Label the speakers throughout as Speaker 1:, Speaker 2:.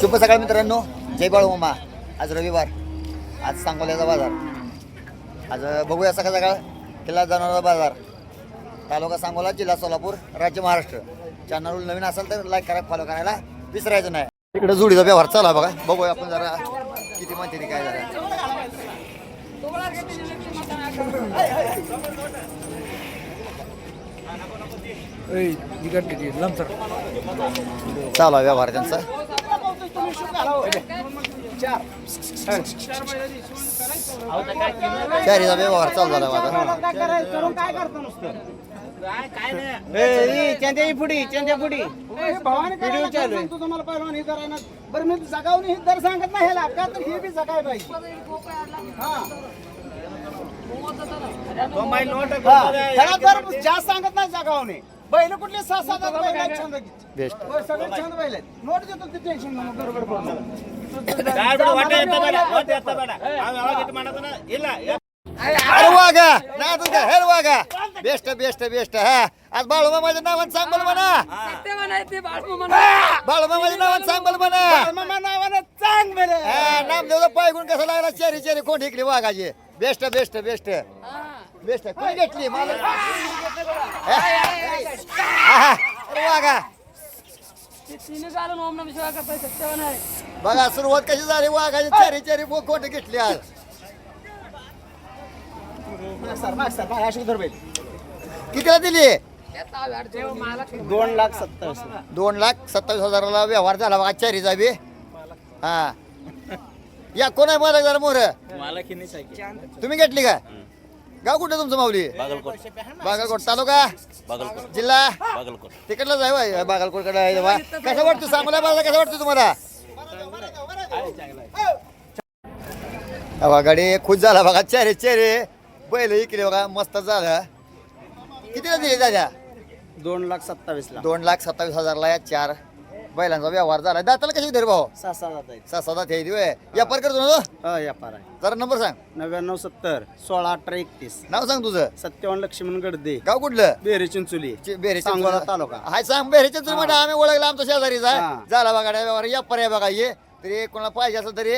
Speaker 1: शुभ सकाळ मित्रांनो. जय बाळूमामा आज रविवार. आज सांगोल्याचा बाजार. आज बघूया सकाळ सकाळ किल्ला जाणारा बाजार. तालुका सांगोला जिल्हा सोलापूर राज्य महाराष्ट्र. चॅनलवर नवीन असेल तर लाईक करा फॉलो करायला विसरायचं नाही. इकडे जुडीचा व्यवहार चालू बघा. बघूया आपण जरा किती म्हणते ते. काय जरा चालू व्यवहार त्यांचा. चारीचा व्यवहार चालू झाला माझा.
Speaker 2: चंद्या पुढी चंद्या पुढी. व्हिडिओ चालू आहे. तुम्हाला पहिलवान हे करायला बरं मी जगावून हे. दर सांगत नाही ह्याला का तर हे बी जगाय पाहिजे हा. ह्याला जास्त सांगत नाही जगावणे. बैल कुठले? सहा सात आठ बैल आहेत छंद
Speaker 1: बेस्ट.
Speaker 2: सगळे छंद बैल आहेत. नोट देतो ते टेन्शन
Speaker 1: नाही बेस्ट बेस्ट बेस्ट हा. आज बाळूमामाच्या नावात सांग बोल म्हणा बाळूमामाच्या नावात सांग बोल म्हणा
Speaker 2: नावानं चांग बेल
Speaker 1: हा, नामदेवचा पाय गुण कसा लागला? चेरी चेरी कोण इकडे वाघाचे. Best best best. बेस्ट कोणी घेतली? मला आहा, अरे वागा बघा. सुरुवात कशी झाली? वाघाची चेरी चेरी कोण घेतली आज. कितीला दिली?
Speaker 2: दोन लाख सत्तावीस
Speaker 1: दोन लाख सत्तावीस हजाराला व्यवहार झाला बघा चारीचा बी. हा. या कोण आहे मला जरा मोर तुम्ही घेतली का? गाव कुठं तुमचं माऊली? बागलकोट. तालुका? जिल्हा? तिकडला जाय बाय बागलकोटकडे आहे बा कसं वाटतं? सांगला मला कसं वाटतं तुम्हाला? बघा गाडी खुश झाला बघा चेहरे चेहरे. बैल इकडे बघा मस्त झाला. कितीला दिली दादा?
Speaker 2: दोन लाख सत्तावीस ला
Speaker 1: दोन लाख सत्तावीस हजारला या चार. बैलांचा व्यवहार झाला दाताला कशी धर भाऊ?
Speaker 2: सहा सहा जात आहेत.
Speaker 1: सहा सात हे दिवे. व्यापार करतो ना तो?
Speaker 2: हा व्यापार आहे.
Speaker 1: जरा नंबर सांग.
Speaker 2: नव्याण्णव सत्तर सोळा अठरा एकतीस.
Speaker 1: नाव सांग तुझं.
Speaker 2: सत्तावन्न लक्ष्मण गडदे.
Speaker 1: गाव कुठलं?
Speaker 2: बेरे चिंचोली.
Speaker 1: चे- बेरे
Speaker 2: सांगोला तालुका.
Speaker 1: हाय सांग. बेरेचे तुम्ही म्हणा आम्ही ओळखला आमचा शेजारीचा.
Speaker 2: हा.
Speaker 1: झाला बघा व्यवहार या पर्याय बघा ये. तरी कोणाला पाहिजे असेल तरी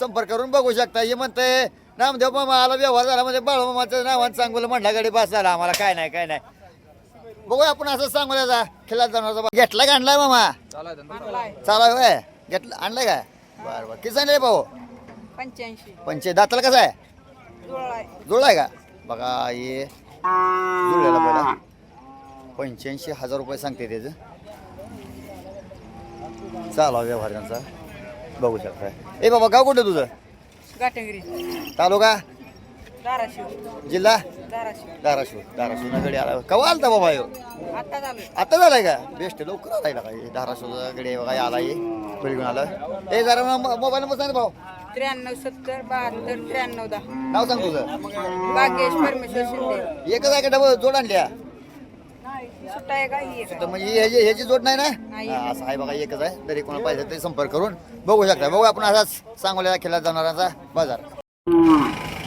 Speaker 1: संपर्क करून बघू शकता. हे म्हणतंय नामदेव मामा आला व्यवहार झाला म्हणजे बाळू मामाचं नावानं सांगोला म्हटला गाडी बस झाला. आम्हाला काय नाही काय नाही. बघूया आपण असं सांगू द्याचा खेळात जाणार घेतला का आणलाय मामा? चालू आहे होय? घेतला आणलाय का बरं बरं. किती सांगले भाऊ?
Speaker 3: पंच्याऐंशी.
Speaker 1: पंचे दाताला कसं आहे?
Speaker 3: जुळला आहे
Speaker 1: जुळलाय का? बघा ये. जुळलेला पहिला. पंच्याऐंशी हजार रुपये सांगते त्याचं. चालू आहे व्यवहार त्यांचा. बघू शकता ए बाबा गाव कुठं तुझं?
Speaker 3: गाठंगरी
Speaker 1: तालुका?
Speaker 3: धाराशिव.
Speaker 1: जिल्हा?
Speaker 3: धाराशिव.
Speaker 1: धाराशिव. धाराशिव नगडी आला. कवा आलता बाबा ह्यो?
Speaker 3: आता झालं
Speaker 1: आता झालाय का? बेस्ट लवकर आलाय का धाराशिवचा गडी बघा आला ये घेऊन आलं. ए जरा मोबाईल नंबर सांग भाऊ.
Speaker 3: त्र्याण्णव सत्तर बहात्तर त्र्याण्णव दहा.
Speaker 1: नाव सांग तुझं.
Speaker 3: भाग्येश परमेश्वर शिंदे.
Speaker 1: एकच आहे का? डबल जोड आणल्या?
Speaker 3: सुट्टा आहे का? ही
Speaker 1: तर. म्हणजे ह्याची ह्याची जोड नाही ना?
Speaker 3: नाही.
Speaker 1: हा, असं आहे बघा एकच आहे. तरी कोणाला पाहिजे तरी संपर्क करून बघू शकता. बघू आपण असाच सांगोल्याला खेळला जाणाराचा बाजार.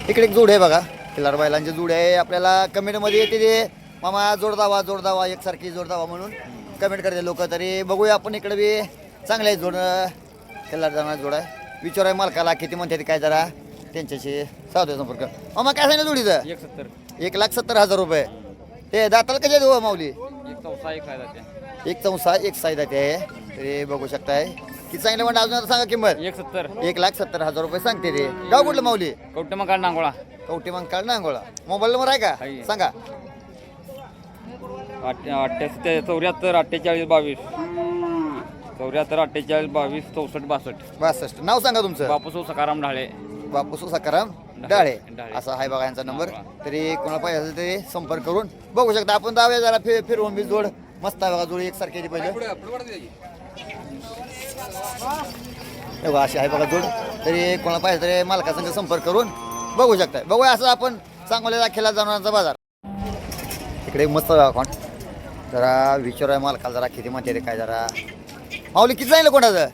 Speaker 1: इकडे एक जोड आहे बघा. खिलार बैलांची जोड आहे. आपल्याला कमेंटमध्ये येते ते. मामा जोड दावा जोड दावा एकसारखी जोड दावा म्हणून कमेंट करते लोक. तरी बघूया आपण इकडे बी चांगले आहे जोड. खिलार जाणार जोड आहे. विचार आहे मालकाला किती म्हणते काय जरा. त्यांच्याशी साधू संपर्क. मामा काय सांगितलं जोडीचं?
Speaker 4: एक सत्तर.
Speaker 1: एक लाख सत्तर हजार रुपये. ते दाताला कशा देऊ माऊली?
Speaker 4: एक चौसा एक फायदा ते
Speaker 1: एक चौसा एक साईदा ते बघू शकताय. किती सांगितलं म्हणा अजून आता सांगा किंमत?
Speaker 4: एक सत्तर.
Speaker 1: एक लाख सत्तर हजार रुपये सांगते ते गाव कुठलं माऊली?
Speaker 4: कवटे मग काढ नांगोळा
Speaker 1: कवटी मग काढ ना अंगोळा. मोबाईल नंबर आहे का?
Speaker 4: आहे.
Speaker 1: सांगा.
Speaker 4: अठ्ठ्याहत्तर चौऱ्याहत्तर अठ्ठेचाळीस बावीस. चौऱ्याहत्तर अठ्ठेचाळीस बावीस चौसष्ट बासष्ट.
Speaker 1: बासष्ट. नाव सांगा तुमचं.
Speaker 4: बापूसो सकाराम ढाळे.
Speaker 1: बापूस सकाराम
Speaker 4: डाळे.
Speaker 1: असा आहे बघा यांचा नंबर. तरी कोणाला पाहिजे असेल तरी संपर्क करून बघू शकता. आपण दाव्या जरा फि फिरवून बी जोड. मस्त आहे बघा जोड एकसारखी आहे ती पहिले. बघा अशी आहे बघा जोड. तरी कोणाला पाहिजे तरी मालकासंग संपर्क करून बघू शकता बघूया असं आपण सांगोल्याला खेळा जाणारांचा बाजार. इकडे मस्त अकाउंट जरा विचारूया मालकाला जरा किती म्हणते रे काय जरा. माऊली किती सांगितलं कोणाचं?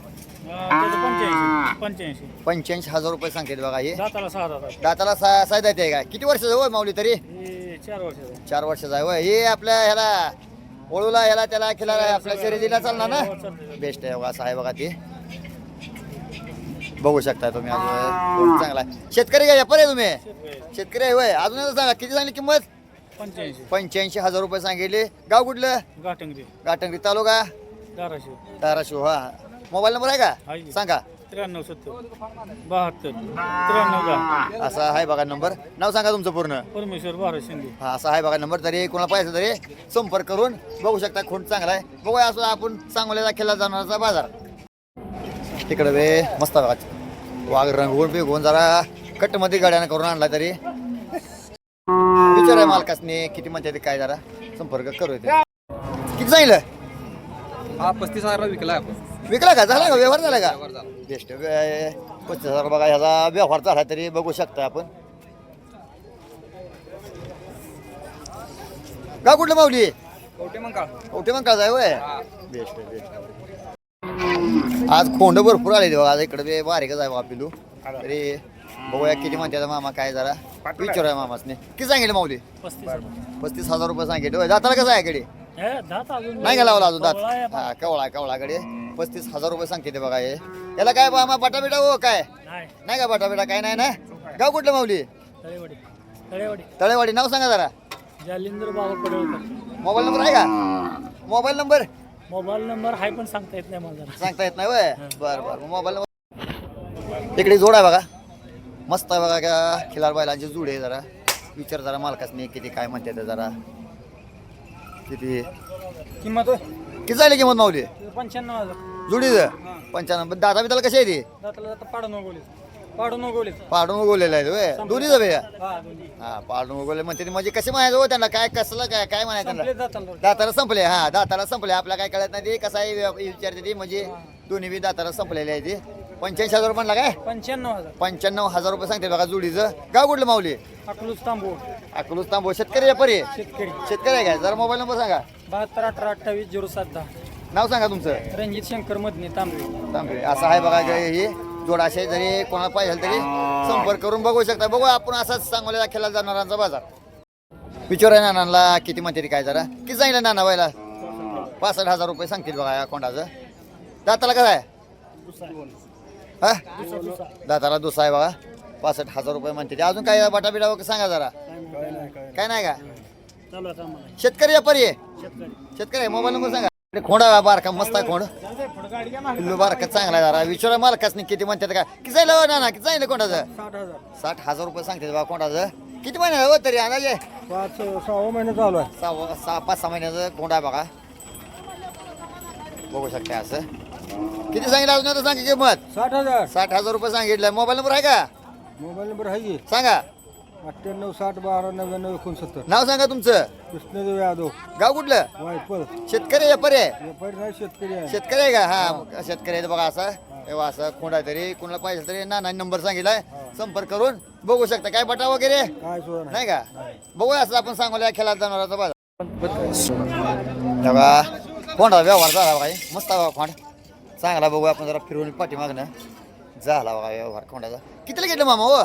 Speaker 2: पंच्याऐंशी
Speaker 1: पंच्याऐंशी हजार रुपये सांगते बघा हे.
Speaker 2: दाताला सहा दाता
Speaker 1: दाताला सा सायदा येते काय? किती वर्षाचं होय माऊली तरी?
Speaker 2: चार वर्षाचा
Speaker 1: चार वर्षाचा आहे होय हे आपल्या ह्याला ओळूला ह्याला त्याला खेळायला आपल्या शर्यतीला चालणार ना? बेस्ट आहे बघा असं आहे बघा ते. बघू शकता तुम्ही अजून. चांगला आहे. शेतकरी का व्यापारी आहे तुम्ही? शेतकरी आहे होय. अजून एकदा सांगा किती सांगली किंमत?
Speaker 2: पंच्याऐंशी.
Speaker 1: हजार रुपये सांगितले. गाव कुठलं?
Speaker 2: गाठंगरी
Speaker 1: गाठंगरी तालुका?
Speaker 2: धाराशिव.
Speaker 1: धाराशिव हा. मोबाईल नंबर आहे का. सांगा.
Speaker 2: त्र्याण्णव सत्तर. बहात्तर. त्र्याण्णव दहा.
Speaker 1: असा आहे बघा नंबर. नाव सांगा तुमचं पूर्ण.
Speaker 2: परमेश्वर भारत शिंदे.
Speaker 1: हा असा आहे बघा नंबर. तरी कोणाला पाहिजे तरी संपर्क करून बघू शकता खूप चांगला आहे. बघूया असं आपण सांगोल्याला खेळला जाणारचा बाजार. तिकडे वे मस्त बघा. वाघ रंगवून बिगवून जरा कटमध्ये गाड्यानं करून आणला तरी. विचाराय मालकासने किती म्हणते ते काय जरा. संपर्क करू इथे. किती सांगितलं?
Speaker 5: हा पस्तीस हजार विकला आपण.
Speaker 1: विकला का? झाला का? व्यवहार झाला का? बेस्ट. पस्तीस हजार बघा ह्याचा व्यवहार झाला तरी बघू शकता आपण. का कुठलं माऊली?
Speaker 5: कवटे मग का
Speaker 1: ओटे मग काय होय बेस्ट बेस्ट. आज खोंड भरपूर आले बघा आज इकडे बारीकच आहे बघा पिलू तरी बघूया किती म्हणते आता मामा काय जरा. विचारूया मामासने. किती सांगितलं माऊली? पस्तीस हजार. रुपये सांगितले दाताला कसं आहे इकडे नाही का लावला अजून दात? हा कवळा कवळाकडे पस्तीस हजार रुपये सांगते ते बघा हे. याला काय मामा बटा बिटा हो काय? नाही. का बटा बिटा काय नाही ना? गाव कुठलं माऊली?
Speaker 2: तळेवाडी. तळेवाडी.
Speaker 1: तळेवाडी. नाव सांगा जरा.
Speaker 2: जालिंदर बाबा
Speaker 1: मोबाईल नंबर आहे का? Mobile number?
Speaker 2: मोबाईल नंबर हाय पण सांगता येत नाही मला
Speaker 1: सांगता येत नाही वय बर बर. मोबाईल नंबर इकडे जोड आहे बघा. मस्त आहे बघा का? खिलार बैलांची जोड आहे जरा. विचार जरा मालकासनी किती काय म्हणते ते जरा. किती?
Speaker 2: किंमत
Speaker 1: किती झाली किंमत माऊली?
Speaker 2: पंच्याण्णव हजार.
Speaker 1: जुडीचं? पंच्याण्णव. दादा बिदाला कशी आहे ती
Speaker 2: जाता पाडून उगवले पाडून उगवले
Speaker 1: पाडून उगवलेलं आहे वय दोन्हीचं भैया
Speaker 2: हा दोन्ही.
Speaker 1: हा पाडून उगवले. म्हणते ती म्हणजे कसे म्हणायचं हो त्यांना? काय कसलं काय काय म्हणायचं त्यांना?
Speaker 2: दाताला
Speaker 1: दाताला संपले हा दाताला संपले. आपल्याला काय कळत नाही ते कसं आहे विचारते ती. म्हणजे दोन्ही बी दाताला संपलेले आहे ते. पंच्याऐंशी हजार म्हणला काय?
Speaker 2: पंच्याण्णव हजार.
Speaker 1: पंच्याण्णव हजार रुपये सांगते बघा जोडीचं. गाव कुठलं माऊली?
Speaker 2: अकलूज तांबू.
Speaker 1: अकलूज तांबो. शेतकरी आहे?
Speaker 2: शेतकरी.
Speaker 1: शेतकरी आहे काय? जरा मोबाईल नंबर सांगा.
Speaker 2: बहात्तर अठरा अठ्ठावीस झिरो सात दहा.
Speaker 1: नाव सांगा तुमचं.
Speaker 2: रणजित शंकर मधने तांबे
Speaker 1: तांबे असं आहे बघा ग- हे जोड असे जरी कोणाला पाहिजे तरी संपर्क करून बघू शकता. बघू आपण असाच सांगोल्याला खेळायला जाणारांचा बाजार. विचार आहे नानांना किती म्हणते ते काय जरा? किती सांगितलं नाना व्हायला? पासष्ट हजार रुपये सांगतील बघा या कोंडाचं. दाताला कसं आहे? हा? दाताला दुसरा आहे बघा. पासष्ट हजार रुपये म्हणते ते. अजून काय बटा बिटा सांगा जरा. काय नाही का?
Speaker 2: चालू आहे आम्हाला
Speaker 1: शेतकरी व्यापारी आहे?
Speaker 2: शेतकरी.
Speaker 1: शेतकरी आहे. मोबाईल नंबर सांगा. इकडे खोंड आहे बारका मस्त आहे खोंड. पिल्लू बारका चांगला आहे जरा. विचारा मालकासनी किती म्हणतात काय किती जायला हो नाना? किती जायला कोणाचं
Speaker 2: साठ हजार.
Speaker 1: साठ हजार रुपये सांगते बा कोणाचं किती महिने हो तरी अंदाजे?
Speaker 2: पाच सहा महिने चालू आहे.
Speaker 1: सहा सहा पाच सहा महिन्याचं कोंड आहे बघा. बघू शकता असं. किती सांगितलं अजून? आता सांगा किंमत.
Speaker 2: साठ हजार.
Speaker 1: साठ हजार रुपये सांगितलं. मोबाईल नंबर आहे का?
Speaker 2: मोबाईल नंबर आहे की?
Speaker 1: सांगा.
Speaker 2: अठ्ठ्याण्णव साठ बारा नव्याण्णव एकोणसत्तर.
Speaker 1: नाव सांगा तुमचं.
Speaker 2: कृष्णदेव यादव.
Speaker 1: गाव कुठलं?
Speaker 2: वायपर
Speaker 1: शेतकरी व्यापारी आहे?
Speaker 2: व्यापारी नाही शेतकरी आहे.
Speaker 1: शेतकरी आहे का? हा शेतकरी आहे बघा असं. तेव्हा असं कोणा तरी कोणाला पाहिजे तरी नाना नंबर सांगितलाय. संपर्क करून बघू शकता. काय बटा वगैरे?
Speaker 2: काय
Speaker 1: नाही. का? बघूया असं आपण सांगूया खेळात जाणाराचा बाजार. बघा कोंडा व्यवहार झाला बघा. मस्त बघा खोंड चांगला बघू आपण जरा फिरून पाठीमागनं. झाला बघा व्यवहार खोंडाचा कितीला घेतलं मामा हो?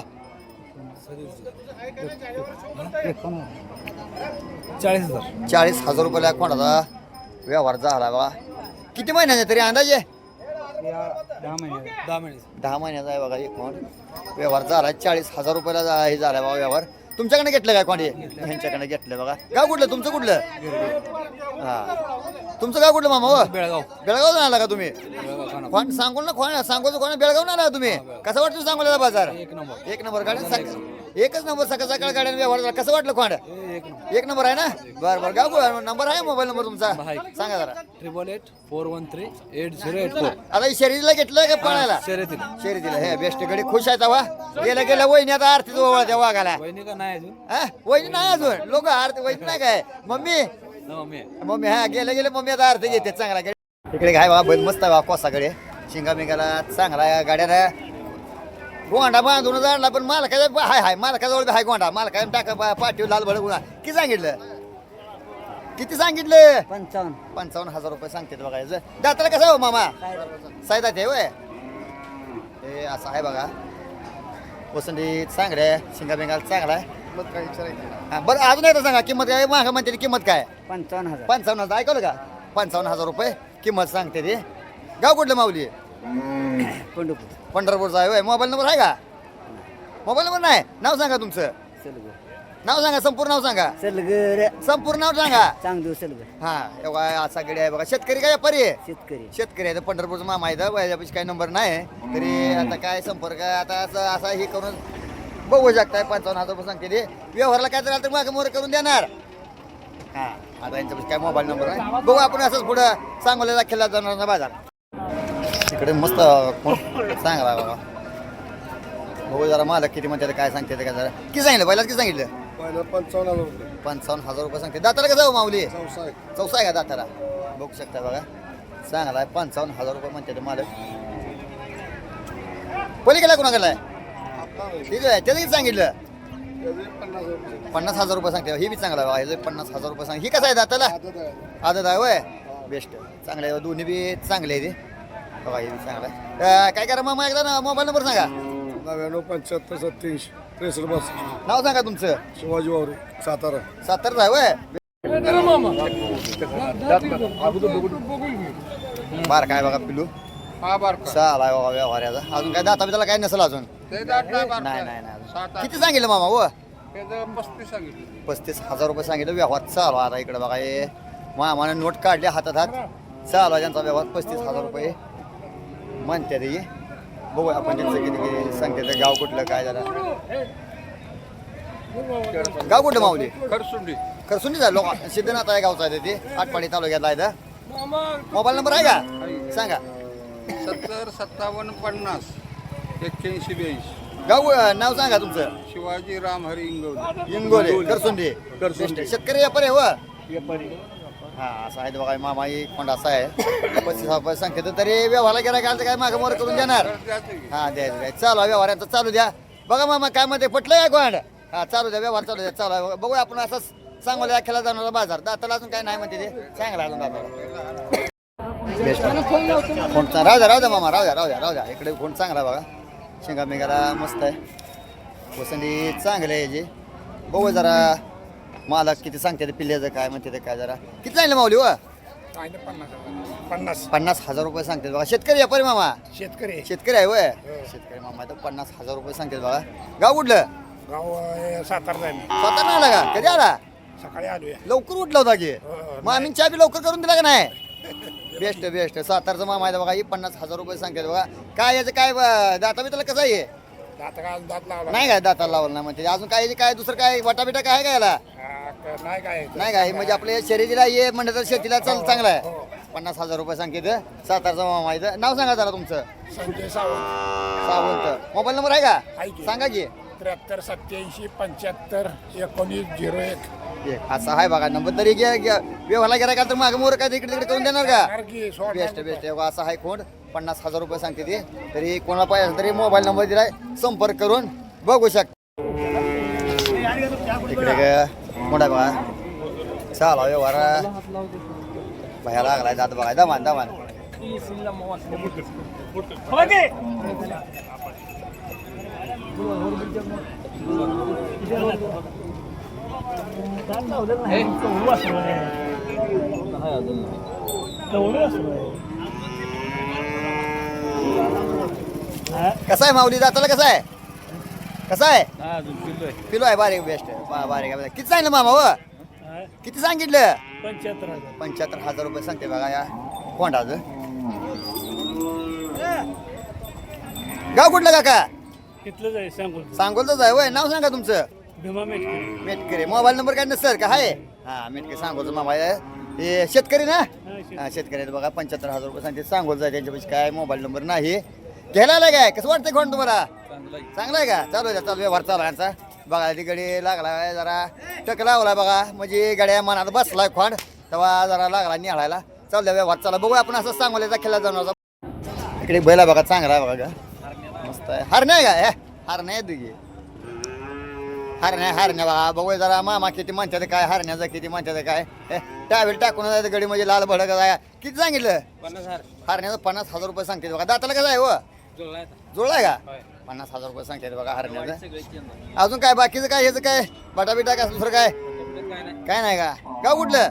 Speaker 2: चाळीस हजार
Speaker 1: चाळीस हजार रुपयाला खोंडाचा व्यवहार झाला बघा. किती महिन्याचा तरी अंदाजे?
Speaker 2: दहा महिने दहा महिने.
Speaker 1: दहा महिन्याचा आहे बघा एक कोण. व्यवहार झाला चाळीस हजार रुपयाला जा- हे झाला बघा व्यवहार. तुमच्याकडे घेतलं काय कोणी? ह्यांच्याकडे घेतलं बघा. गाव कुठलं? तुमचं कुठलं? हा. तुमचं गाव कुठलं मामा हो?
Speaker 5: बेळगाव.
Speaker 1: बेळगाव आला का तुम्ही? सांगून ना कोण सांगू कोण बेळगाव आला तुम्ही? कसं वाटतं सांगोला बाजार?
Speaker 5: एक नंबर.
Speaker 1: एक नंबर. गाड्या सक- एकच नंबर सकाळ सकाळ गाड्या व्यवहार झाला. कसं वाटलं खोंड?
Speaker 5: एक नंबर
Speaker 1: आहे ना? बरं बरं. गाव? नंबर आहे मोबाईल नंबर तुमचा?
Speaker 5: आहे.
Speaker 1: सांगा जरा.
Speaker 5: Triple eight four one three eight zero eight four
Speaker 1: आता शर्यतीला घेतलं का पळायला?
Speaker 5: शर्यतील.
Speaker 1: शर्यतीला. हे बेस्ट गडी खुश आहेत हवा. गेलं गेलं वहिनी आता आरती जवळ त्या वाघाला.
Speaker 5: वहिनी का नाही अजून?
Speaker 1: हा? वहिनी नाही अजून. लोक आरती वहिनी नाही काय? मम्मी?
Speaker 5: मम्मी.
Speaker 1: मम्मी हा गेले गेले मम्मी आता आरती घेते. चांगला गडी. इकडे काय बा बैल मस्त आहे बा कोसाकडे शिंगा बिंगाला चांगला आहे. गाड्याला गोंडा बांधून जाणला पण मालकाचा हाय हाय मालकाजवळ बी हाय गोंडा. मालकाने टाका पाठीव लाल भड गुणा किती सांगितलं? किती सांगितलं?
Speaker 2: पंचावन्न.
Speaker 1: पंचावन्न हजार रुपये सांगते बघायचं दाताला कसं हो मामा? सायदा ते वय हे असं आहे बघा. वसंती चांगलं आहे शिंगा बिंगाला चांगला आहे. हा, बरं अजून एकदा सांगा किंमत काय? मागा म्हणते ती किंमत काय?
Speaker 2: पंचावन्न हजार.
Speaker 1: पंचावन्न हजार ऐकलं का? पंचावन्न हजार रुपये किंमत सांगते ते. गाव कुठलं माऊली?
Speaker 2: पंढरपूर.
Speaker 1: पंढरपूरचा आहे होय मोबाईल नंबर आहे का? मोबाईल नंबर नाही. नाव सांगा तुमचं. नाव सांगा संपूर्ण नाव सांगा.
Speaker 2: सलगर.
Speaker 1: संपूर्ण नाव सांगा.
Speaker 2: चांगदेव सलगर.
Speaker 1: हा एवढा असा गडी आहे बघा. शेतकरी काय व्यापारी आहे?
Speaker 2: शेतकरी.
Speaker 1: शेतकरी आहे. तर पंढरपूरचा मामा आहे तर काही नंबर नाही तरी आता काय संपर्क आहे आता असं असा हे करून बघू शकताय. पंचावन्न हजार रुपये सांगते ते. व्यवहारला काय तर तर मागे मोर करून देणार. हा. आता यांच्यापाशी काय मोबाईल नंबर नाही. बघू आपण असंच पुढं सांगोल्याला खेळला जाणार बाजार. तिकडे मस्त कोण सांगा बाबा. बघू जरा मालक किती म्हणते काय सांगते ते काय जरा. किती सांगितलं? पहिलाच किती सांगितलं?
Speaker 6: पहिलं पंचावन्न हजार रुपये.
Speaker 1: पंचावन्न हजार रुपये सांगते. दाताला कसं हो माऊली?
Speaker 6: चौसा आहे
Speaker 1: चौसा आहे का दाताला? बघू शकता बघा. चांगला आहे पंचावन्न हजार रुपये म्हणते ते मालक. पलीकडला कुणाकडला आहे? ठीक आहे. त्याचं किती सांगितलं?
Speaker 6: त्याचे पन्नास हजार रुपये
Speaker 1: पन्नास हजार रुपये सांगते. ही बी चांगला आहे ह्याचं पन्नास हजार रुपये सांग ही कसं आहे दाताला?
Speaker 6: आदत आहे.
Speaker 1: आदत आहे वय बेस्ट. चांगलं आहे. दोन्ही बी चांगले आहे ते. बघा हे बी चांगलं आहे. अं, काय करा मामा एकदा ना मोबाईल नंबर सांगा.
Speaker 6: नव्याण्णव पंच्याहत्तर सत्याऐंशी त्रेसष्ट बासष्ट.
Speaker 1: नाव सांगा तुमचं.
Speaker 6: शिवाजी वावरे सातारा.
Speaker 1: सातारचं आहे वय. बार काय बघा पिलू चालाय बाबा व्यवहाराचा. अजून काय दाता बिताला काय नसेल अजून? नाही नाही नाही अजून. किती सांगितलं मामा व पस्तीस हजार रुपये सांगितलं व्यवहार चालू आता इकडे बघा हे. मामाने नोट काढले हातात हात चालू आहे त्यांचा व्यवहार पस्तीस हजार रुपये. म्हणते ते बघू आपण त्यांचं किती किती सांगते ते गाव कुठलं काय जरा गाव कुठलं माऊली?
Speaker 5: खरसुंडी.
Speaker 1: खरसुंडी झालं. लोक सिद्धनाथ आहे गावचा आहे ते आटपाडी तालुक्यातला आहे तर मोबाईल नंबर आहे का? सांगा.
Speaker 7: सत्तर सत्तावन्न पन्नास एक्क्याऐंशी ब्याऐंशी.
Speaker 1: गाव नाव सांगा तुमचं.
Speaker 7: शिवाजी राम हरी इंगवले
Speaker 1: इंगोले करसुंडी शेतकरी व्यापारी आहे व हा असं आहे बघा मामा एक कोण असा आहे. पस्तीस हजार रुपये सांगते तरी व्यवहारला गेला काय काय मागं मोर करून देणार? हा द्यायचं काय चालू आहे व्यवहार यांचा चालू द्या. बघा मामा काय मध्ये पटलं गोंड? हा चालू द्या व्यवहार चालू द्या चालू आहे. बघूया आपण असंच सांगोल्या खेळा जाणार बाजार. दाताला अजून काय नाही म्हणते ते. चांगला अजून दाताला. फोन चा- राहू द्या राहू द्या मामा राहू द्या राहू द्या राहू द्या. इकडे फोन चांगला बघा. शेंगा मेघाला मस्त आहे. वसंती चांगले आहे जे. बघू जरा. मालक किती सांगते ते पिल्ल्याचं काय म्हणते ते काय जरा. किती सांगितलं माऊली व
Speaker 6: पन्नास
Speaker 1: पन्नास. हजार रुपये सांगते बघा शेतकरी व्यापारी मामा.
Speaker 6: शेतकरी
Speaker 1: शेतकरी आहे वय शेतकरी मामा तर पन्नास हजार रुपये सांगते बघा गाव कुठलं?
Speaker 6: गाव सातारा
Speaker 1: स्वतः आला का? कधी आला?
Speaker 6: सकाळी आलोय.
Speaker 1: लवकर उठला होता की? मामीन चहा बी लवकर करून दिला का नाही? Best best. सातारचा मामा आहे बघा ही पन्नास हजार रुपये सांगते बघा. काय याचं काय ब- दाता बिताला कसं आहे?
Speaker 6: दात दात लावला.
Speaker 1: नाही काय दाताला लावलं नाही म्हणते अजून काय काय दुसरं काय वाटा बिटा काय काय याला?
Speaker 6: नाही काय
Speaker 1: नाही काय म्हणजे आपल्या शर्यतीला ये म्हणलं तर शेतीला चाल चांगलं आहे. पन्नास हजार रुपये सांगितलं सातारचा मामा आहे नाव सांगा जरा तुमचं.
Speaker 6: संजय सावंत.
Speaker 1: सावंत. मोबाईल नंबर आहे की. सांगा की.
Speaker 6: त्र्याहत्तर सत्याऐंशी पंच्याहत्तर एकोणीस झिरो एक.
Speaker 1: एक. असा आहे बघा नंबर तरी घ्या घ्या. व्यवहारला गेला का तर मागं मोर काय इकडे तिकडे करून देणार का?
Speaker 6: सारखी सोड
Speaker 1: बेस्ट बेस्ट. असा आहे कोण? पन्नास हजार रुपये सांगते ते. तरी कोणाला पाहिजे असेल तरी मोबाईल नंबर दिलाय संपर्क करून बघू शकता इकडे ग- मोठा बघा? चाला व्यवहार. भया लागलाय जात बघा दमान दमान. कसा आहे माऊली? दाताला कसा आहे? कसा आहे? किलो आहे बारीक बेस्ट बारीक आहे. किती सांगितलं मामा व किती सांगितलं?
Speaker 2: पंच्याहत्तर हजार.
Speaker 1: पंच्याहत्तर हजार रुपये सांगते बघा या कोंडाचं. गाव कुठलं काका?
Speaker 2: तिथलंच आहे सांगू
Speaker 1: सांगोलच आहे वय नाव सांगा तुमचं.
Speaker 2: भीमा मेटकर.
Speaker 1: मेटकरी. मोबाईल नंबर काय नसतं का आहे? हा मेटकरी सांगोलचं मामा आहे. हे शेतकरी ना? हा शेतकरी. आहेत बघा पंच्याहत्तर हजार रुपये सांगते सांगोलचं आहे त्यांच्यापाशी काय मोबाईल नंबर नाही. घ्यायला आलाय काय? कसं वाटतंय कोण तुम्हाला? चांगलं आहे. का? चालू आहे चालू व्यवहार चालू आहे यांचा. बघा ती गडी लागला आहे जरा. टक लावलाय बघा. म्हणजे गड्या मनात बसलाय खोंड. तेव्हा जरा लागला निहाळायला. चालू द्या व्यवहार चालू बघू आपण असं सांगोल्याचा खेळा जाणार इकडे बैला बघा चांगला आहे बघा का मस्त आहे हार नाही का हे। हार नाही तुझी हरण्या हरण्या बघा बघू जरा मामा किती म्हणतात काय हरण्याचं किती म्हणतात काय हे, टावेल टाकून जायचं गडी म्हणजे लाल भडक आहे किती सांगितलं? हरण्याचं पन्नास हजार रुपये सांगते बघा. दाताला कसं आहे व जुळलाय का? पन्नास हजार रुपये सांगते बघा हरण्याचं अजून काय बाकीचं काय ह्याचं काय? बटा बिटा काय दुसरं काय? काय नाही. का? गाव कुठलं?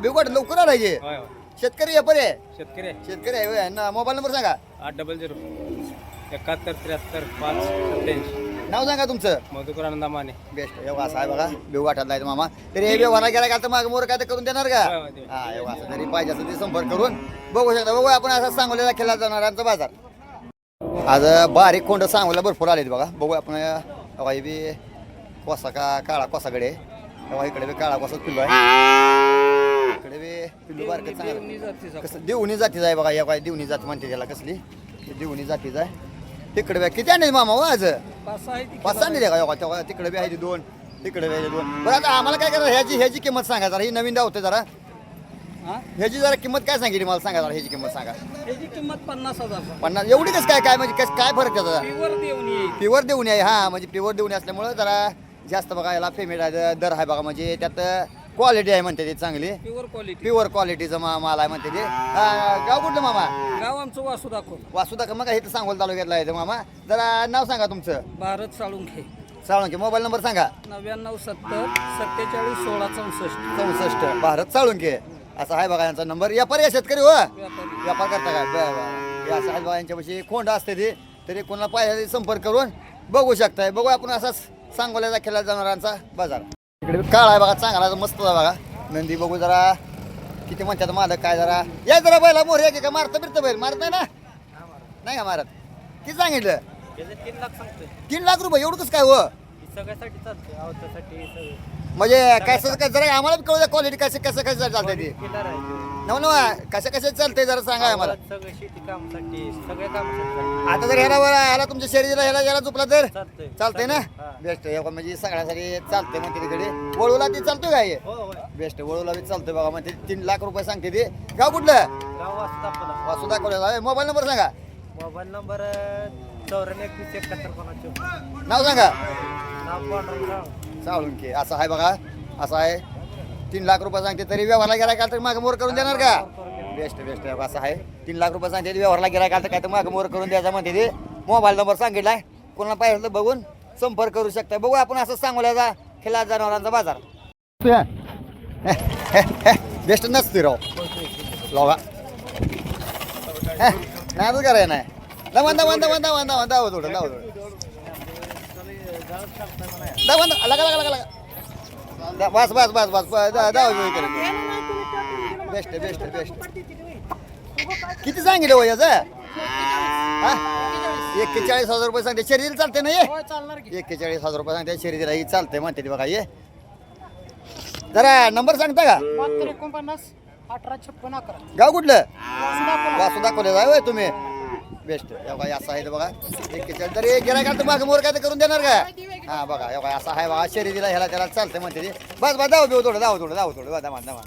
Speaker 2: भिवघाट.
Speaker 1: लवकर आलाय शेतकरी आहे
Speaker 5: शेतकरी
Speaker 1: शेतकरी आहे होय. ना मोबाईल नंबर सांगा.
Speaker 5: आठ डबल झिरो. एकाहत्तर त्र्याहत्तर पाच सत्याऐंशी.
Speaker 1: नाव सांगा तुमचं.
Speaker 5: मधुकर आनंदा माने.
Speaker 1: बेस्ट एवढा असा आहे बघा. बेव वाटत आहे तुम्हाला तरी हे व्यवहार गेला का तर माग मोर काय तर करून देणार का?
Speaker 5: होय, होय.
Speaker 1: हा एवढा असं जरी पाहिजे असेल ते संपर्क करून. बघू शकता बघू आपण असा सांगोल्याला खेळला जाणारांचा बाजार. आज बारीक कोंड सांगोला भरपूर आलेत बघा. बघू आपण हे बी कोसा का काळा कोसाकडे. बघा इकडे बी काळा कोसा पिल्लू आहे. इकडे बी पिल्लू बारकं चांगलं. कसं देवणी जातीच आहे बघा या काय देवणी जात म्हणते त्याला कसली. ही देवणी जातीच आहे. तिकडे बी किती आणले मामा हो आज? पाच सांगले का? योगा तेव्हा तिकडे बी आहे ती दोन. तिकडे बी आहे ती दोन. बरं आता आम्हाला काय करा ह्याची ह्याची किंमत सांगा जरा. ही नवीन धावते जरा. ह्याची जरा किंमत काय सांगितली मला सांगा जरा ह्याची किंमत सांगा.
Speaker 5: त्याची किंमत पन्नास हजार
Speaker 1: पन्नास एवढी कसं काय काय म्हणजे कसं काय फरक त्याचा?
Speaker 5: प्युअर देऊन
Speaker 1: प्युअर देऊन आहे हा म्हणजे प्युअर देऊन असल्यामुळं जरा जास्त बघा याला पेमेंट आहे दर आहे बघा म्हणजे त्यात क्वालिटी आहे म्हणते ते चांगली.
Speaker 5: प्युअर क्वालिटी
Speaker 1: प्युअर क्वालिटीचं मा माल आहे म्हणते ते. गाव कुठलं मामा?
Speaker 5: गाव आमचं वासू दाखव
Speaker 1: वासुदा का मग इथं सांगोल तालुक्यातला आहे मामा. जरा नाव सांगा तुमचं.
Speaker 5: भारत साळुंखे.
Speaker 1: साळुंके मोबाईल नंबर सांगा.
Speaker 5: नव्याण्णव सत्तर सत्तेचाळीस सोळा चौसष्ट.
Speaker 1: चौसष्ट भारत साळुंके असा आहे बघा यांचा नंबर. व्यापारी आहे शेतकरी हो.
Speaker 5: व्यापारी.
Speaker 1: व्यापार करता काय बरं बरं. हे असं आहे बघा यांच्यापाशी खोंड असते ते. तरी कोणाला पाहिजे तरी संपर्क करून बघू शकताय. बघू आपण असाच सांगोल्याचा खेळा जनावरांचा बाजार. इकडे काळ आहे बघा चांगला मस्त आहे बघा. नंदी बघू जरा किती म्हणतात मालक काय जरा. या जरा बैला मोर या की का मारतं बिरतं बैल मारत नाही ना? नाही का मारत? किती सांगितलं?
Speaker 5: तीन लाख सांगतोय.
Speaker 1: तीन लाख रुपये एवढं कसं काय हो?
Speaker 5: सगळ्यासाठी चालते आवतासाठी
Speaker 1: म्हणजे कसं काय जरा आम्हाला कळू द्या क्वालिटी कसं कसं कसं चालतंय ते.
Speaker 5: किलर आहे.
Speaker 1: नव नव कसं कसं चालतंय जरा सांगा आम्हाला.
Speaker 5: सगळं शेती कामासाठी सगळ्या कामासाठी
Speaker 1: आता जर ह्याला बरं ह्याला तुमच्या शरीराला ह्याला ह्याला झोपला तर?
Speaker 5: चालतंय.
Speaker 1: चालतंय ना?
Speaker 5: हा.
Speaker 1: बेस्ट म्हणजे सगळ्यासाठी चालतंय म्हणते तिकडे. वळूला ते चालतोय काय
Speaker 5: हो? हो
Speaker 1: बेस्ट वळूला बी चालतोय बघा म्हणते. तीन लाख रुपये सांगते ते. गाव कुठलं?
Speaker 5: गाव वासू दाखवला
Speaker 1: वासू दाखवलेला मोबाईल नंबर सांगा.
Speaker 5: मोबाईल नंबर चौऱ्याण्णव एकवीस एकाहत्तर कोणाचे.
Speaker 1: नाव सांगा.
Speaker 5: नाव
Speaker 1: चालून की असं आहे बघा. असं आहे. तीन लाख रुपये सांगते तरी व्यवहारला गेला का तर मागं मोर करून देणार का बेस्ट बेस्ट असं आहे तीन लाख रुपये सांगते व्यवहारला गेला का तर काय तर मागं मोर करून द्यायचा म्हणते ते मोबाईल नंबर सांगितलाय कोणाला पाहिजे तर बघून संपर्क करू शकता बघू आपण असं सांगोल्याचा खेळा जनावरांचा बाजार बेस्ट नसते राव लोगा नाही कराय नाही दमन दमन दमन दमन दमन दाव थोडं दाव थोडं दमन लगा लगा लगा लगा दा- बस बस बस बस बस, दा- दाव घेऊ इकडे बेस्ट बेस्ट बेस्ट किती सांगितलं हो याचं? हा? एक्केचाळीस हजार रुपये सांगते. शरीर चालते ना ये? एक्केचाळीस हजार रुपये सांगते. शरीराला ही चालते म्हणते ती बघा ये. जरा नंबर सांगता का?
Speaker 2: बहात्तर एकोणपन्नास अठरा छप्पन अकरा.
Speaker 1: गाव कुठलं? वासू दाखवले जाय होय तुम्ही. बेस्ट. बघा असं आहे ते बघा. एक्केचाळीस. तरी गेला का तर मागं मोर काय तर करून देणार का? हा बघा हे बघा असं आहे बघा शरीरीला ह्याला त्याला चालतं म्हणते ते. बस बस जाऊ बिव थोडं जाऊ थोडं जाऊ थोडं बघा दमा दमा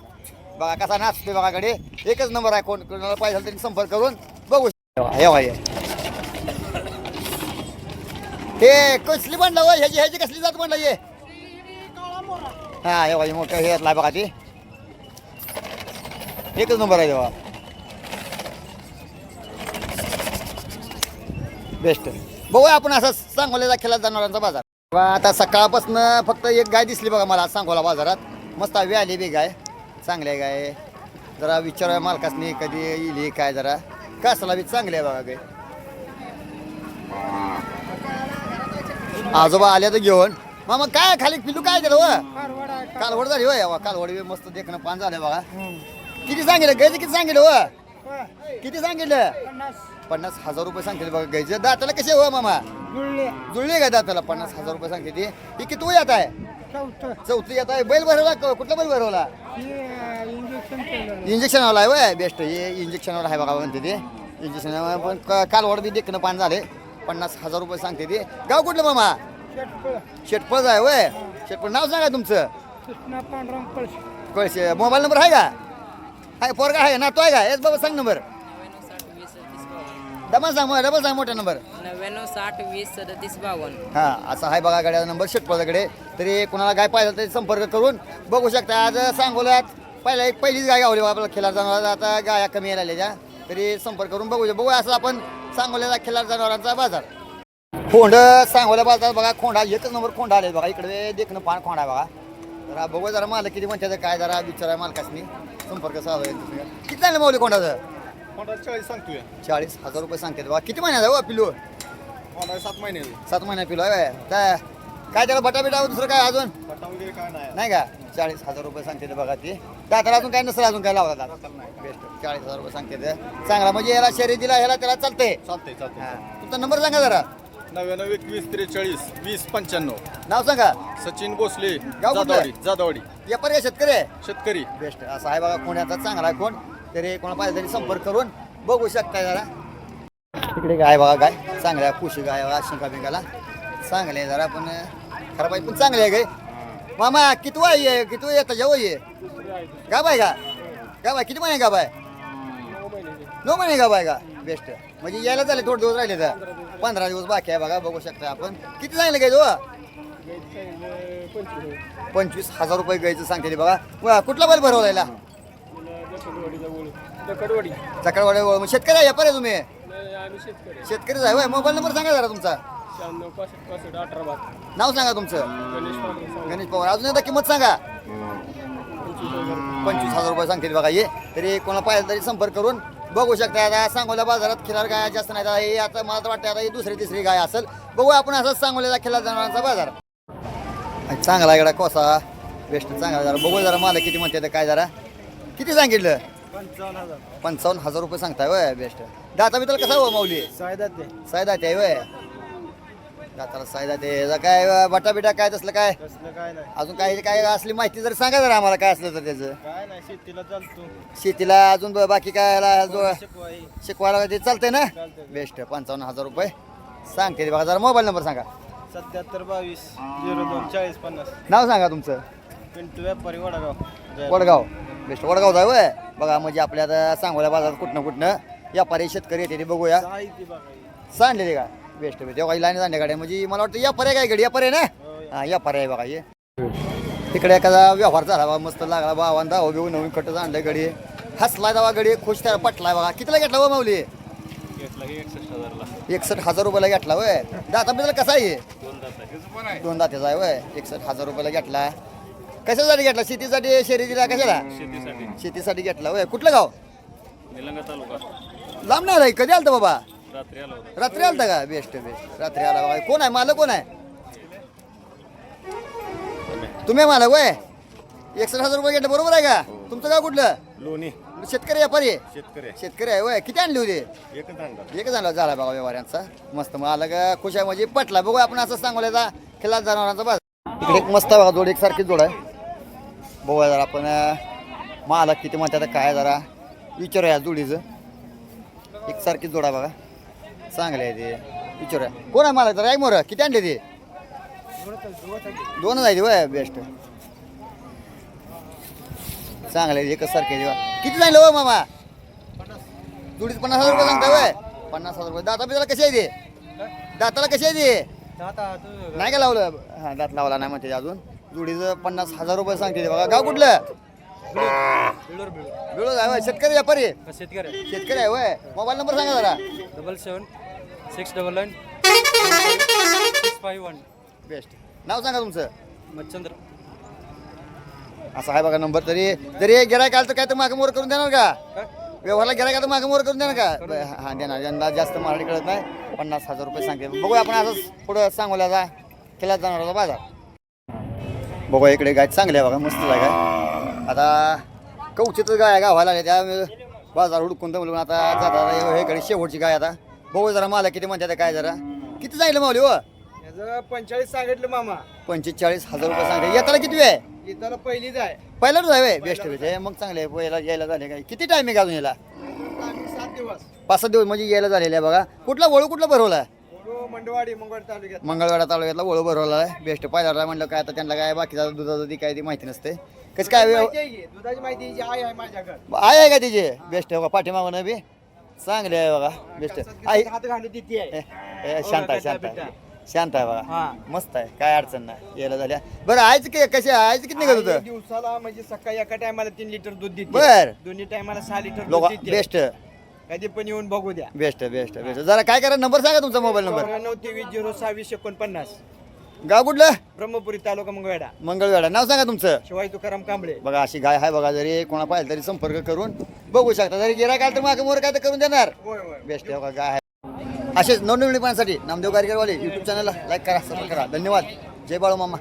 Speaker 1: बघा कसा नाचतोय बघा कडे एकच नंबर आहे कोण कोणाला पाहिजे असेल तरी संपर्क करून बघू हे बघा, हे. कसली म्हणलं वय ह्याची ह्याची कसली जात म्हणलं ये हा हे बघा मोठं हे आहे बघा ती. एकच नंबर आहे तेव्हा बेस्ट. बघूया आपण असं सांगोल्याचा खेळात जाणारांचा बाजार. आता सकाळपासून फक्त एक गाय दिसली बघा मला सांगोला बाजारात. मस्त हवी आली बी गाय. चांगली आहे गाय. जरा विचार मालकासनी कधी येईल काय जरा. कासला बी चांगली आहे बघा गाय. आजोबा आले तर घेऊन. मामा काय खाली पिलू काय दिलं व? कालवड झाली होय कालवड बी मस्त देखणं पान झालं बघा. किती सांगितलं? गायचं किती सांगितलं व? किती सांगितलं? पन्नास हजार रुपये सांगितले बघा गायचं दाताला कसे हो मामा? जुळले. का दाताला? पन्नास हजार रुपये सांगते ती. ही किती येत आहे? चौथी. येत आहे. बैल भरवला क- कुठला बैल भरवला? इंजेक्शन वाला आहे वय बेस्ट हे इंजेक्शन वाला आहे बघा म्हणते ते. इंजेक्शन पण क- कालवड बी देखणं पान झाले. पन्नास हजार रुपये सांगते ते. गाव कुठलं मामा? शेटपळ आहे वय. शेटपळ नाव सांगा तुमचं. कळशे. मोबाईल नंबर आहे का? आहे पोरगा आहे ना तो आहे का? येस बाबा सांग नंबर. डबल सांग डबल सांग मोठा नंबर.
Speaker 3: नव्याण्णव साठ वीस सदतीस बावन्न.
Speaker 1: हा असा आहे बघा गाड्याचा नंबर शेटपळाकडे तरी कोणाला गाय पाहिजे तरी संपर्क करून बघू शकता. आज सांगोल्यात पहिला एक पहिलीच गाय गावली आपल्याला खिलार जनावर आता गाया कमी यायला लागल्या. तरी संपर्क करून बघू बघू असं आपण सांगोल्याचा खिलार जनावरांचा बाजार. खोंड सांगोल्या बाजार बघा खोंडा एकच नंबर खोंडा आले बघा. इकडे देखणं पान खोंडा बघा. जरा बघू जरा मालक किती म्हणतात काय जरा विचारा मालकासनी. संपर्क साधा किती झालं माऊली कोणाचं
Speaker 2: चाळीस सांगतोय.
Speaker 1: चाळीस हजार रुपये सांगते बा. किती महिन्यात आहे हो पिलू
Speaker 2: सात महिन्याचे
Speaker 1: सात महिन्यात पिलू आहे काय? काय? त्याला बटा बिटा दुसरं काय अजून?
Speaker 2: पट्टा वगैरे काय नाही.
Speaker 1: नाही का? चाळीस हजार रुपये सांगते बघा ती. दाताला अजून काय नसेल अजून काय लावला बेस्ट. चाळीस हजार रुपये सांगते ते चांगला म्हणजे याला शर्यतीला ह्याला त्याला चालतंय.
Speaker 2: चालतंय चालतंय.
Speaker 1: हा. तुमचा नंबर सांगा जरा.
Speaker 2: नव्याण्णव एकवीस त्रेचाळीस वीस पंच्याण्णव.
Speaker 1: नाव सांगा.
Speaker 2: सचिन भोसले
Speaker 1: कुठलं?
Speaker 2: जादवाडी जादवाडी
Speaker 1: व्यापारी आहे, शेतकरी आहे?
Speaker 2: शेतकरी.
Speaker 1: बेस्ट. असा आहे बघा कोणाचा चांगला आहे कोण? तरी कोणा पाहिजे तरी संपर्क करून बघू शकता जरा. तिकडे गाय बघा गाय. चांगल्या खुशी गाय बघा शिंका बिंकाला चांगले जरा पण खरं पाहिजे पण चांगले आहे गाय मामा किती वय आहे? किती येतं जेव्हा ये का बाय का? का बाय किती महिने का बाय नऊ महिने का बाय का? बेस्ट. म्हणजे यायला झाले थोडे दिवस राहिले तर. पंधरा दिवस बाकी आहे बघा बघू शकता आपण. किती चांगले गाय तो पंचवीस. हजार रुपये गायचं सांगते बघा. कुठला बैल चकडवाडी शेतकरी आहे व्यापारी आहे तुम्ही? शेतकरीच आहे. होय. मोबाईल नंबर सांगा जरा तुमचा. नाव सांगा तुमचं. गणेश पवार. अजून एकदा किंमत सांगा. पंचवीस हजार. रुपये सांगते बघा ये तरी कोणाला पाहिजे तरी संपर्क करून बघू शकता. आता सांगोल्या बाजारात खिलार गाय जास्त नाही आता हे आता मला तर वाटतं आता ही दुसरी तिसरी गाय असेल. बघू आपण असंच सांगोल्याचा खिलार जनावरांचा बाजार. आणि चांगला इकडा कोसा. बेस्ट चांगला जरा. बघू जरा मला किती म्हणते ते काय जरा. किती सांगितलं? पंचावन्न हजार. रुपये सांगताय वय बेस्ट. दाता बिताल कसा हो माऊली?
Speaker 2: सायदात
Speaker 1: सायदा ते वय दाताला सायदा ते याचा काय बटा बिटा काय तसलं काय?
Speaker 2: तसलं काय नाही.
Speaker 1: अजून काही काय असली माहिती जर सांगा जरा आम्हाला काय असलं तर त्याचं.
Speaker 2: काय नाही शेतीला चालतो.
Speaker 1: शेतीला अजून ब- बाकी काय याला जो
Speaker 2: शिकवाई?
Speaker 1: शिकवायला ते चालतंय ना?
Speaker 2: चालतंय.
Speaker 1: बेस्ट पंचावन्न हजार रुपये. सांगते ते बघा जरा मोबाईल नंबर सांगा.
Speaker 2: सत्याहत्तर बावीस झिरो दोन चाळीस पन्नास.
Speaker 1: नाव सांगा तुमचं.
Speaker 2: पिंटू व्यापारी वडगाव.
Speaker 1: वडगाव. बेस्ट वडगाव जाय वय बघा म्हणजे आपल्या आता सांगोल्या बाजारात कुठनं कुठनं व्यापारी शेतकरी येते ते बघूया. सांडलेले का? बेस्ट तेव्हा लाईन जाणे गाड्या. म्हणजे मला वाटतं या पर्याय काय गडी या पर्याय ना? हा या पर्याय बघा ये तिकडे एखादा व्यवहार झाला बा मस्त लागला बा आव्हान दावा बिऊ नवीन खट आणलं गडी हसलाय दावा गडी खुश त्याला पटलाय बघा. कितीला घेतला हो माऊली? एकसष्ट हजार रुपयाला घेतला वय दाता बिल कसा आहे. दोन दात्याचा आहे वय एकसष्ट हजार रुपयाला घेतला. कशासाठी घेतला? शेतीसाठी शर्यतीला कशाला? शेतीसाठी. घेतला वय कुठलं गाव? लांब नाही आलाय कधी आलता बाबा? रात्री आलता का? Best best. रात्री आला बघा कोण आहे? मालक कोण आहे? तुम्ही मालक वय एकसष्ट हजार रुपये घेतले बरोबर आहे का? तुमचं गाव कुठलं?
Speaker 2: लोणी.
Speaker 1: शेतकरी व्यापारी? आहे?
Speaker 2: शेतकरी
Speaker 1: शेतकरी आहे वय किती आणली होती?
Speaker 2: एकच आणला.
Speaker 1: एकच आणला. झाला बघा व्यवहारांचा मस्त. मग आलं का? खुश आहे म्हणजे पटला. बघू आपण असं सांगोल्याचा खिल्ला जनावरांचा बाजार इकडे एक मस्त आहे बघा जोड एक सारखीच जोड आहे. बघूया जरा आपण अं, मालक किती म्हणतात काय जरा विचारूया जोडीचं. एक सारखीच जोड बघा. चांगले आहे ते. विचारूया. कोण आहे मालक जरा? एक मोर. किती आणले ते? दोनच आहे ते वय बेस्ट चांगले एकच सारखे ते. किती सांगले हो मामा? जोडीच पन्नास हजार रुपये सांगताय वय पन्नास हजार रुपये. दाता बिताला कशी आहे ते? दाताला कशी आहे ते नाही का लावलं? हा दात लावला नाही म्हणते अजून. जोडीचं पन्नास हजार रुपये सांगते बघा गाव कुठलं? बिळूच आहे शेतकरी व्यापारी? आहे?
Speaker 5: शेतकरी
Speaker 1: शेतकरी आहे वय मोबाईल नंबर सांगा जरा.
Speaker 5: Double seven six double nine six five one.
Speaker 1: Best. नाव सांगा तुमचं.
Speaker 5: मच्छंद्र.
Speaker 1: असं आहे बघा नंबर. तरी तरी गिरायक आलं तर काय तर मागं मोर करून देणार का? व्यवहारला गिरायक आलं तर मागं मोर करून देणार का? हा देणार. यंदा जास्त मराठी कळत नाही. पन्नास हजार रुपये सांगते बघूया आपण असंच पुढं सांगोल्याचा केला जाणार होता बाजार. बघूया इकडे गाय चांगली आहे बघा मस्त आहे गाय. आता कवचित गाय गावाला आल्या त्या बाजार हुडकून दमलून आता जातात. हे कडे शेवटची गाय आता. बघू जरा मला किती म्हणतात काय जरा? किती सांगितलं मावली हो?
Speaker 2: पंचेचाळीस सांगितलं मामा.
Speaker 1: पंचेचाळीस हजार रुपये सांगते येताला किती आहे
Speaker 2: इथं पहिलीच आहे.
Speaker 1: पहिलाच आहे बेस्ट बेस्ट मग चांगले आहे. पहिला यायला झाले काय? किती टायमिंग अजून याला?
Speaker 2: सात दिवस.
Speaker 1: पाच सात दिवस म्हणजे यायला झालेले आहे बघा. कुठला वळू कुठला भरवला
Speaker 2: मंडवाडी मंगळ तालुक्यात.
Speaker 1: मंगळवाडा तालुक्यातला वळू भरवला आहे. बेस्ट पहिला म्हणलं काय आता त्यांना काय बाकीचा दुधाचं ती काय ती माहिती नसते. कसं काय व्यव-
Speaker 2: माहिती आहे की? दुधाची माहिती आहे माझ्याकडे.
Speaker 1: आहे आहे का तिचे? बेस्ट बघा पाठीमागून बी चांगले आहे बघा बेस्ट आई
Speaker 2: हात आहे.
Speaker 1: ए, ए, शांत आहे शांत आहे. शांत आहे बघा.
Speaker 2: हा.
Speaker 1: मस्त आहे काय अडचण नाही. यायला झाल्या. बरं आयचं की कसे आयचं किती निघत
Speaker 2: आई
Speaker 1: होतं?
Speaker 2: दिवसाला म्हणजे सकाळी एका टायमाला तीन लिटर दूध देते.
Speaker 1: बर.
Speaker 2: दोन्ही टायमाला सहा लिटर
Speaker 1: लोक
Speaker 2: दूध देते.
Speaker 1: बेस्ट
Speaker 2: कधी पण येऊन बघू द्या.
Speaker 1: बेस्ट बेस्ट बेस्ट जरा काय करा नंबर सांगा तुमचा मोबाईल नंबर.
Speaker 2: चौऱ्याण्णव तेवीस झिरो सहावीस एकोणपन्नास.
Speaker 1: गाव कुठलं?
Speaker 2: ब्रह्मपुरी तालुका मंगळवेढा.
Speaker 1: मंगळवेढा. नाव सांगा तुमचं.
Speaker 2: शिवाय तुकाराम कांबळे.
Speaker 1: बघा अशी गाय आहे बघा जरी कोणा पाहिजे तरी संपर्क करून बघू शकता. जरी गिरायक आलं तर मागे मोर काय तर करून देणार. बेस्ट आहे बघा गाय आहे. असेच नवनवीन पाहण्यासाठी नामदेव गारगरवाले युट्यूब चॅनलला लाईक करा सबस्क्राईब करा. धन्यवाद. जय बाळू मामा.